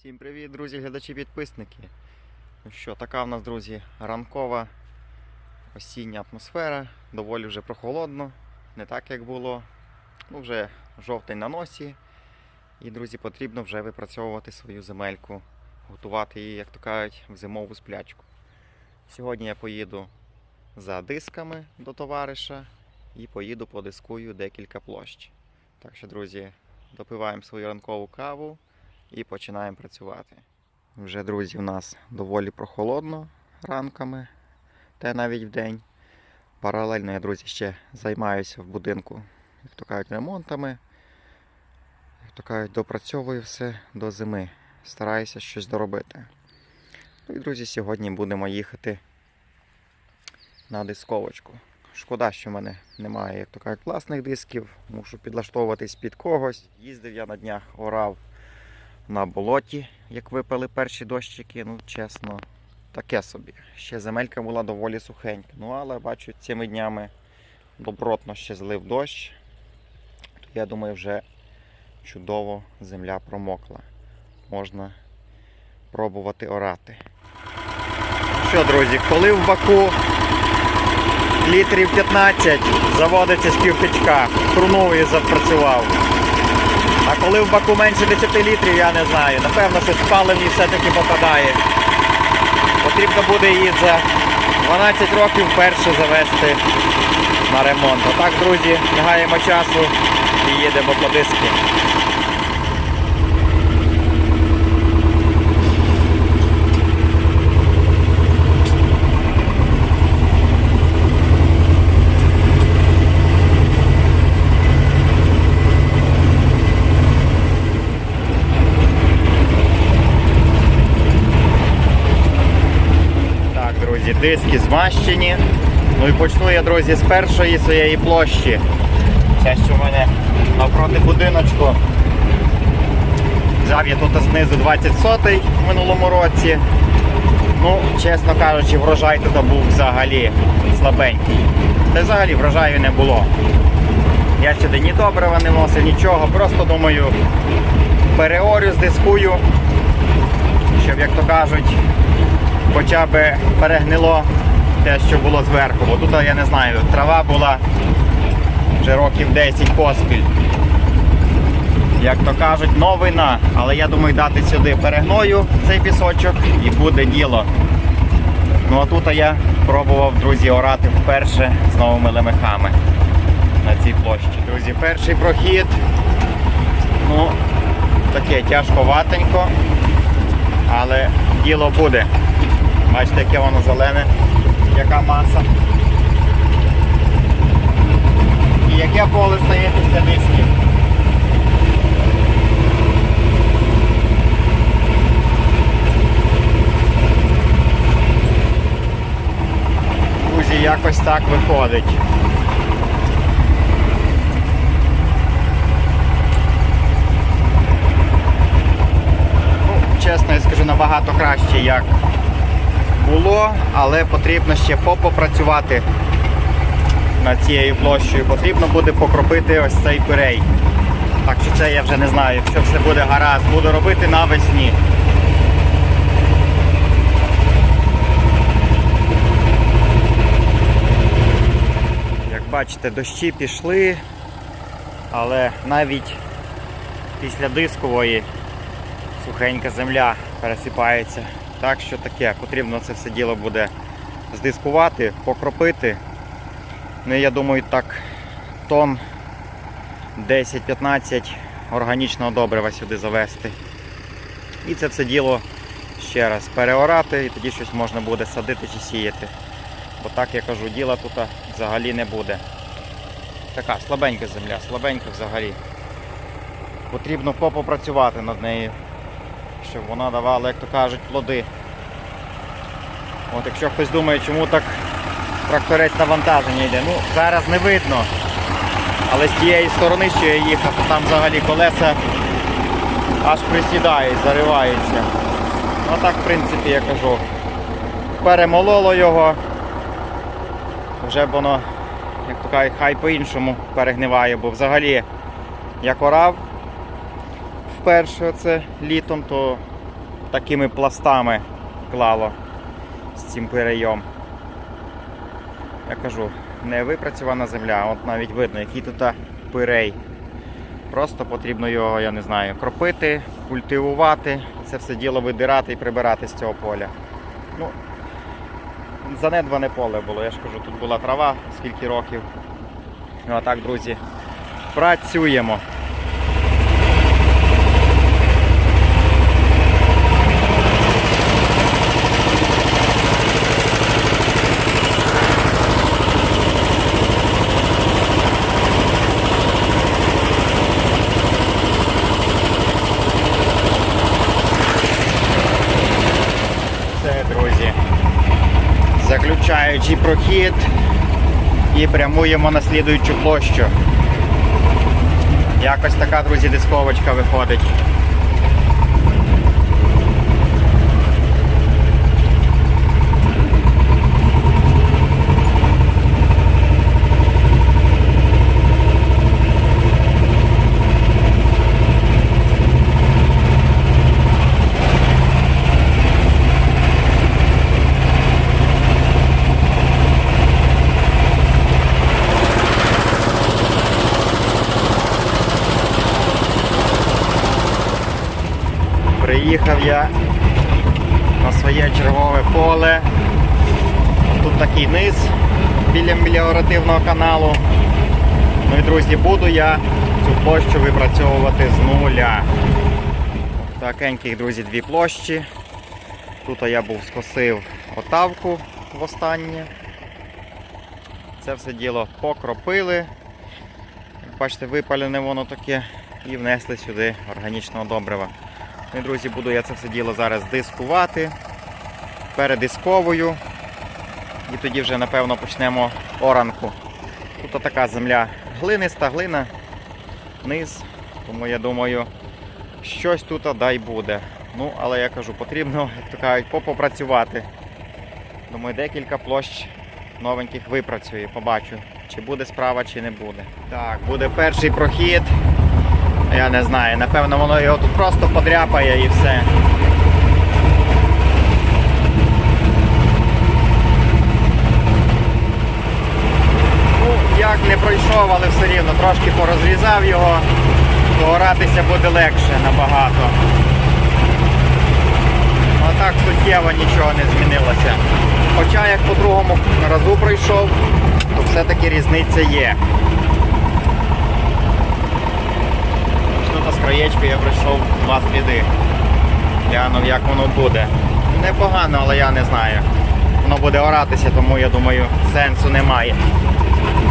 Всім привіт, друзі, глядачі підписники. Ну що, така в нас, друзі, ранкова осіння атмосфера, доволі вже прохолодно, не так як було. Ну, вже жовтень на носі. І, друзі, потрібно вже випрацьовувати свою земельку, готувати її, як то кажуть, в зимову сплячку. Сьогодні я поїду за дисками до товариша і поїду подискую декілька площ. Так що, друзі, допиваємо свою ранкову каву і починаємо працювати. Вже, друзі, у нас доволі прохолодно ранками, та навіть в день. Паралельно я, друзі, ще займаюся в будинку, як то кажуть, ремонтами. Як то кажуть, допрацьовую все до зими. Стараюся щось доробити. Ну і, друзі, сьогодні будемо їхати на дисковочку. Шкода, що в мене немає, як то кажуть, власних дисків. Мушу підлаштовуватись під когось. Їздив я на днях, орав на болоті, як випали перші дощики, ну чесно, таке собі. Ще земелька була доволі сухенька. Ну, але бачу, цими днями добротно ще злив дощ. То я думаю, вже чудово земля промокла. Можна пробувати орати. Що, друзі, коли в баку літрів 15 заводиться з півпічка, хрунув і запрацював. А коли в баку менше 10 літрів, я не знаю. Напевно, що паливні все-таки попадає. Потрібно буде її за 12 років вперше завести на ремонт. Отак, друзі, не часу і їдемо по диски. Друзі, диски змащені. Ну і почну я, друзі, з першої своєї площі. Ця, що в мене навпроти будиночку. Взяв я тут знизу 20 сотий в минулому році. Ну, чесно кажучи, врожай тут був взагалі слабенький. Та взагалі врожаю не було. Я сюди ні добрива не носив, нічого. Просто думаю, переорю, здискую, щоб, як то кажуть, хоча б перегнило те, що було зверху. Бо тут я не знаю, трава була вже років 10 поспіль. Як то кажуть, новина. Але я думаю дати сюди перегною цей пісочок і буде діло. Ну а тут я пробував, друзі, орати вперше з новими лемехами на цій площі. Друзі, перший прохід. Ну, таке тяжковатенько, але діло буде. Бачите, яке воно зелене, яка маса. І яке поле стає після дисків. Друзі, якось так виходить. Ну, чесно, я скажу набагато краще, як але потрібно ще попрацювати над цією площею. Потрібно буде покропити ось цей пирей. Так що це я вже не знаю, якщо все буде гаразд, буду робити навесні. Як бачите, дощі пішли, але навіть після дискової сухенька земля пересипається. Так що таке, потрібно це все діло буде здискувати, покропити. Ну я думаю, так тонн 10-15 органічного добрива сюди завести. І це все діло ще раз переорати і тоді щось можна буде садити чи сіяти. Бо так я кажу, діла тут взагалі не буде. Така слабенька земля, слабенька взагалі. Потрібно попрацювати над нею, щоб вона давала, як то кажуть, плоди. От якщо хтось думає, чому так тракторець навантаження йде, ну зараз не видно. Але з тієї сторони, що я їхав, то там взагалі колеса аж присідають, зариваються. Ну так, в принципі, я кажу. Перемололо його. Вже б воно, як то кажуть, хай по-іншому перегниває, бо взагалі як орав вперше це літом, то такими пластами клало з цим пиреєм. Я кажу, не випрацьована земля, от навіть видно, який тут пирей. Просто потрібно його, я не знаю, кропити, культивувати, це все діло видирати і прибирати з цього поля. Ну, занедбане поле було, я ж кажу, тут була трава скільки років. Ну а так, друзі, працюємо. Все, друзі. Заключаючи прохід і прямуємо на слідуючу площу. Якось така, друзі, дисковочка виходить. Приїхав я на своє чергове поле. Тут такий низ біля меліоративного каналу. Ну і друзі, буду я цю площу випрацьовувати з нуля. Такеньких, друзі, дві площі. Тут я був скосив отавку востаннє. Це все діло покропили. Як Бачите, випалене воно таке і внесли сюди органічного добрива. Ну і, друзі, буду я це все діло зараз дискувати, передисковую. І тоді вже, напевно, почнемо оранку. Тут така земля глиниста, глина, низ. Тому я думаю, щось тут дай буде. Ну, але я кажу, потрібно, як то кажуть, попрацювати. Думаю, декілька площ новеньких випрацюю, побачу, чи буде справа, чи не буде. Так, буде перший прохід. Я не знаю, напевно воно його тут просто подряпає і все. Ну, як не пройшов, але все рівно трошки порозрізав його, то оратися буде легше набагато. А так суттєво нічого не змінилося. Хоча як по другому разу пройшов, то все-таки різниця є. Тут з краєчки я пройшов два сліди. Глянув, як воно буде. Непогано, але я не знаю. Воно буде оратися, тому я думаю, сенсу немає.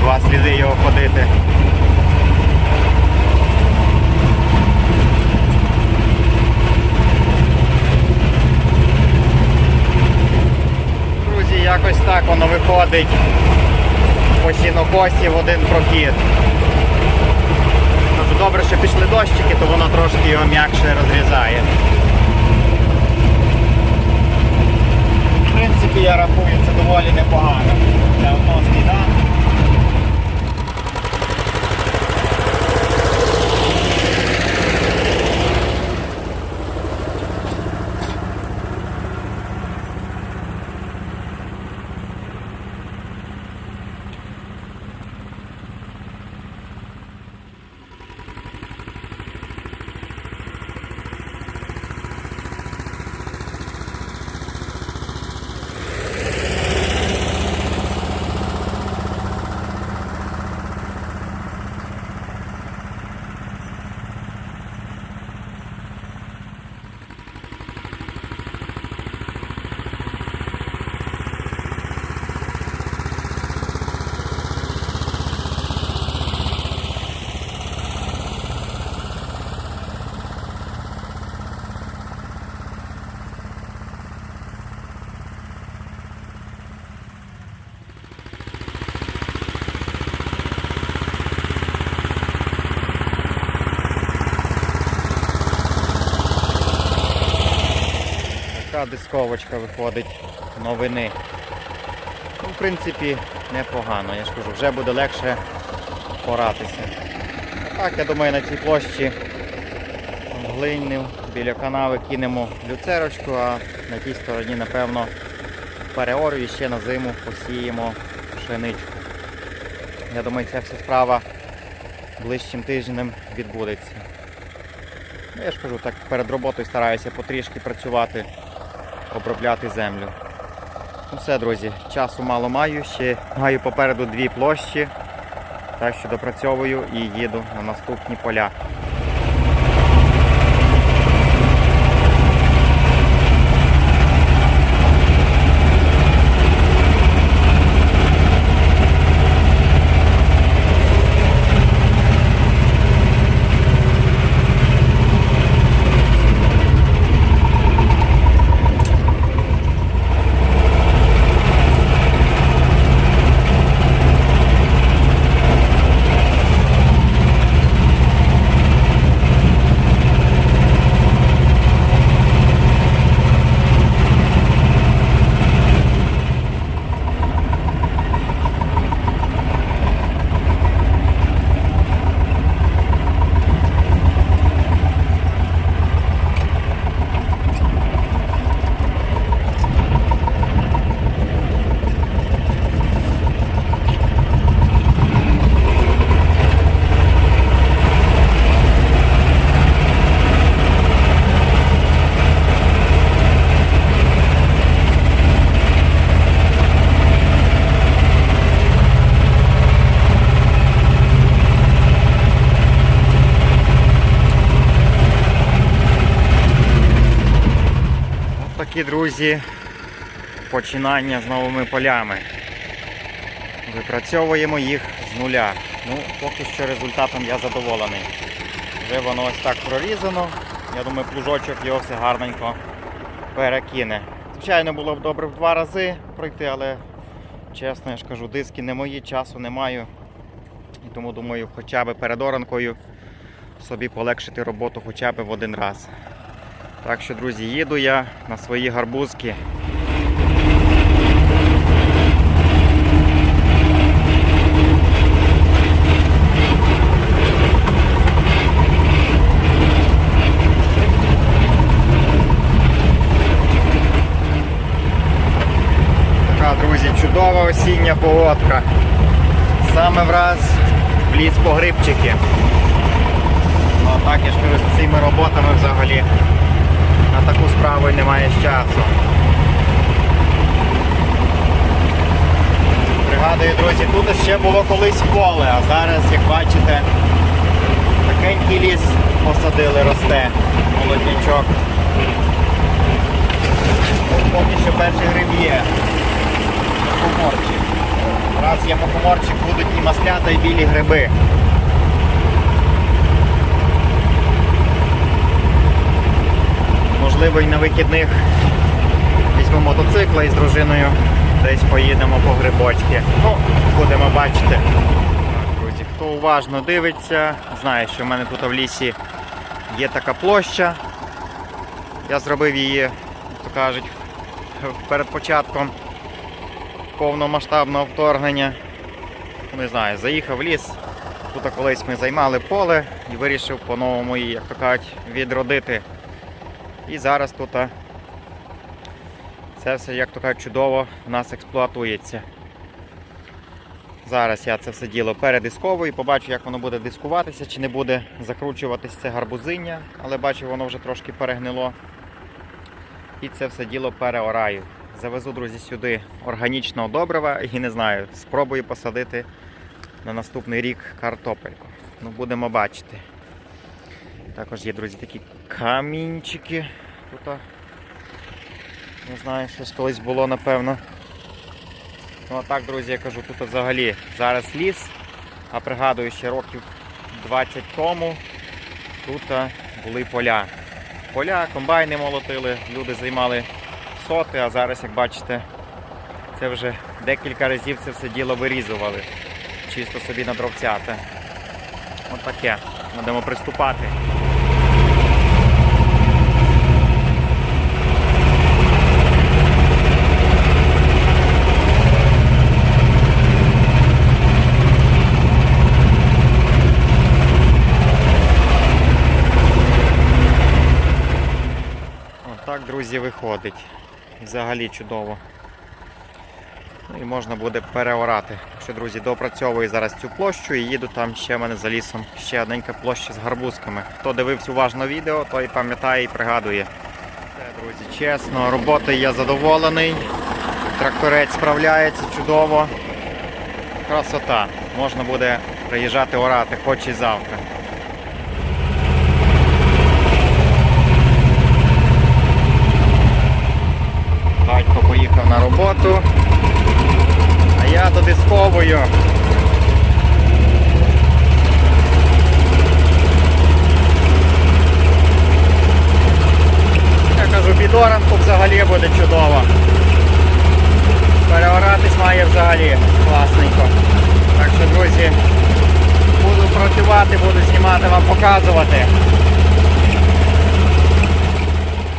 Два сліди його ходити. Друзі, якось так воно виходить по сінокосі в один прохід. Добре, що пішли дощики, то воно трошки його м'якше розрізає. В принципі, я рахую, це доволі непогано. Для одного сліда. Дисковочка виходить новини. Ну, в принципі, непогано, я ж кажу, вже буде легше поратися. Так, я думаю, на цій площі глинів біля канави кинемо люцерочку, а на тій стороні, напевно, переорю і ще на зиму посіємо пшеничку. Я думаю, ця вся справа ближчим тижнем відбудеться. Ну, Я ж кажу, так перед роботою стараюся потрішки працювати, обробляти землю. Ну все, друзі, часу мало маю, ще маю попереду дві площі. Так що допрацьовую і їду на наступні поля. От такі, друзі, починання з новими полями. Випрацьовуємо їх з нуля. Ну, поки що результатом я задоволений. Вже воно ось так прорізано. Я думаю, плужочок його все гарненько перекине. Звичайно, було б добре в два рази пройти, але чесно, я ж кажу, диски не мої, часу не маю. І тому думаю, хоча б перед оранкою собі полегшити роботу хоча б в один раз. Так що, друзі, їду я на свої гарбузки. Друзі, чудова осіння погодка. Саме враз в ліс по грибчики. Ну а так я ж кажу, цими роботами взагалі на таку справу немає часу. Пригадую, друзі, тут ще було колись поле, а зараз, як бачите, такенький ліс посадили, росте, молоднячок. Поки що перший гриб є. Мухоморчик. Раз є мухоморчик, будуть і маслята, і білі гриби. Можливо, і на вихідних візьму мотоцикла і з дружиною десь поїдемо по грибочки. Ну, будемо бачити. Друзі, хто уважно дивиться, знає, що в мене тут в лісі є така площа. Я зробив її, то кажуть, перед початком повномасштабного вторгнення. Не знаю, заїхав в ліс. Тут колись ми займали поле і вирішив по-новому її, як то кажуть, відродити. І зараз тут це все, як то кажуть, чудово в нас експлуатується. Зараз я це все діло передисковую, побачу, як воно буде дискуватися, чи не буде закручуватись це гарбузиння, але бачу, воно вже трошки перегнило. І це все діло переораю. Завезу, друзі, сюди органічного добрива і не знаю, спробую посадити на наступний рік картопельку. Ну, будемо бачити. Також є, друзі, такі камінчики. Тут, не знаю, щось колись було, напевно. Ну а так, друзі, я кажу, тут взагалі зараз ліс, а пригадую, ще років 20 тому тут були поля. Поля, комбайни молотили, люди займали соти, а зараз, як бачите, це вже декілька разів це все діло вирізували. Чисто собі на дровцята. От таке. Будемо приступати. Так, виходить. Взагалі чудово. Ну і можна буде переорати. Що, друзі, допрацьовую зараз цю площу і їду там ще в мене за лісом. Ще одненька площа з гарбузками. Хто дивився уважно відео, той пам'ятає і пригадує. Все, друзі, чесно, роботою я задоволений. Тракторець справляється чудово. Красота. Можна буде приїжджати орати, хоч і завтра. Поїхав на роботу, а я туди сховую. Я кажу, під оранку взагалі буде чудово. Переоратись має взагалі класненько. Так що, друзі, буду працювати, буду знімати вам, показувати.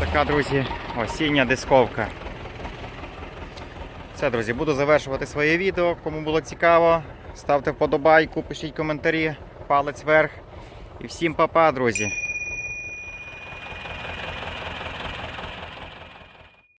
Така, друзі, осіння дисковка. Все, друзі, буду завершувати своє відео. Кому було цікаво, ставте вподобайку, пишіть коментарі, палець вверх. І всім па-па, друзі.